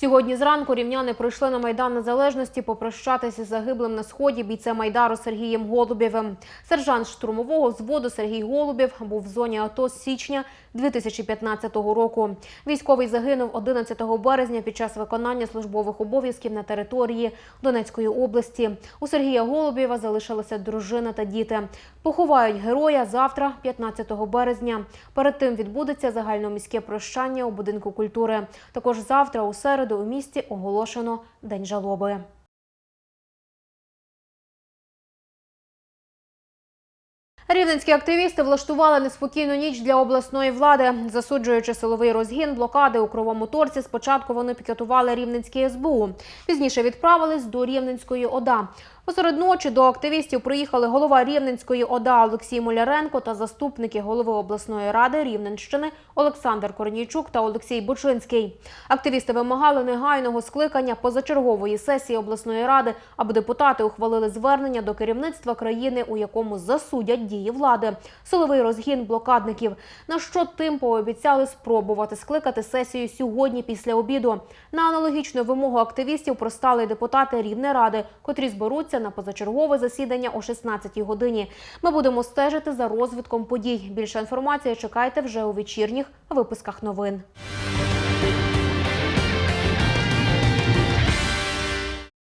Сьогодні зранку рівняни прийшли на майдан незалежності попрощатися з загиблим на сході бійцем майдару Сергієм Голубєвим. Сержант штурмового взводу Сергій Голубєв був в зоні АТО з січня 2015 року. Військовий загинув 11 березня під час виконання службових обов'язків на території Донецької області. У Сергія Голубєва залишилася дружина та діти. Поховають героя завтра, 15 березня. Перед тим відбудеться загальноміське прощання у будинку культури. Також завтра, у середу, у місті оголошено день жалоби. Рівненські активісти влаштували неспокійну ніч для обласної влади, засуджуючи силовий розгін блокади у кровому торці. Спочатку вони пікетували рівненські СБУ. Пізніше відправились до Рівненської ОДА. Посеред ночі до активістів приїхали голова Рівненської ОДА Олексій Муляренко та заступники голови обласної ради Рівненщини Олександр Корнійчук та Олексій Бучинський. Активісти вимагали негайного скликання позачергової сесії обласної ради, аби депутати ухвалили звернення до керівництва країни, у якому засудять дії влади, силовий розгін блокадників. На що тим пообіцяли спробувати скликати сесію сьогодні після обіду. На аналогічну вимогу активістів простали депутати Рівнеради, котрі зберуться на позачергове засідання о 16-й годині. Ми будемо стежити за розвитком подій. Більше інформації чекайте вже у вечірніх випусках новин.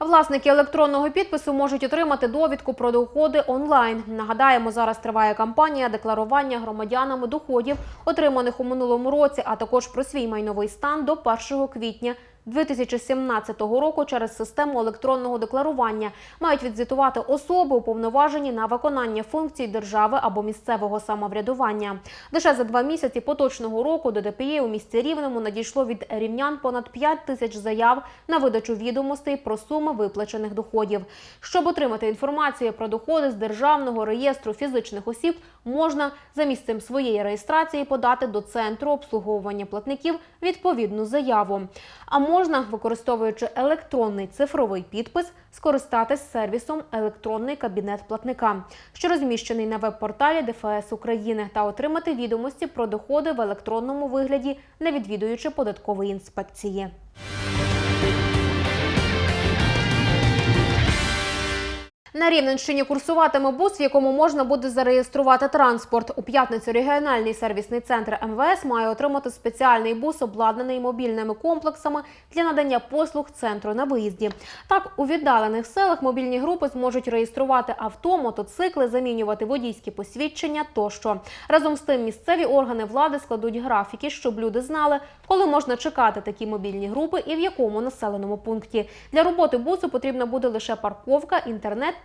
Власники електронного підпису можуть отримати довідку про доходи онлайн. Нагадаємо, зараз триває кампанія декларування громадянами доходів, отриманих у минулому році, а також про свій майновий стан до 1 квітня 2017 року через систему електронного декларування мають відзвітувати особи, уповноважені на виконання функцій держави або місцевого самоврядування. Лише за два місяці поточного року до ДПІ у місті Рівному надійшло від рівнян понад 5 тисяч заяв на видачу відомостей про суми виплачених доходів. Щоб отримати інформацію про доходи з державного реєстру фізичних осіб, можна за місцем своєї реєстрації подати до центру обслуговування платників відповідну заяву. А можна, використовуючи електронний цифровий підпис, скористатись сервісом електронний кабінет платника, що розміщений на веб-порталі ДФС України, та отримати відомості про доходи в електронному вигляді, не відвідуючи податкової інспекції. На Рівненщині курсуватиме бус, в якому можна буде зареєструвати транспорт. У п'ятницю регіональний сервісний центр МВС має отримати спеціальний бус, обладнаний мобільними комплексами для надання послуг центру на виїзді. Так, у віддалених селах мобільні групи зможуть реєструвати авто, мотоцикли, замінювати водійські посвідчення тощо. Разом з тим, місцеві органи влади складуть графіки, щоб люди знали, коли можна чекати такі мобільні групи і в якому населеному пункті. Для роботи бусу потрібна буде лише парковка, інтернет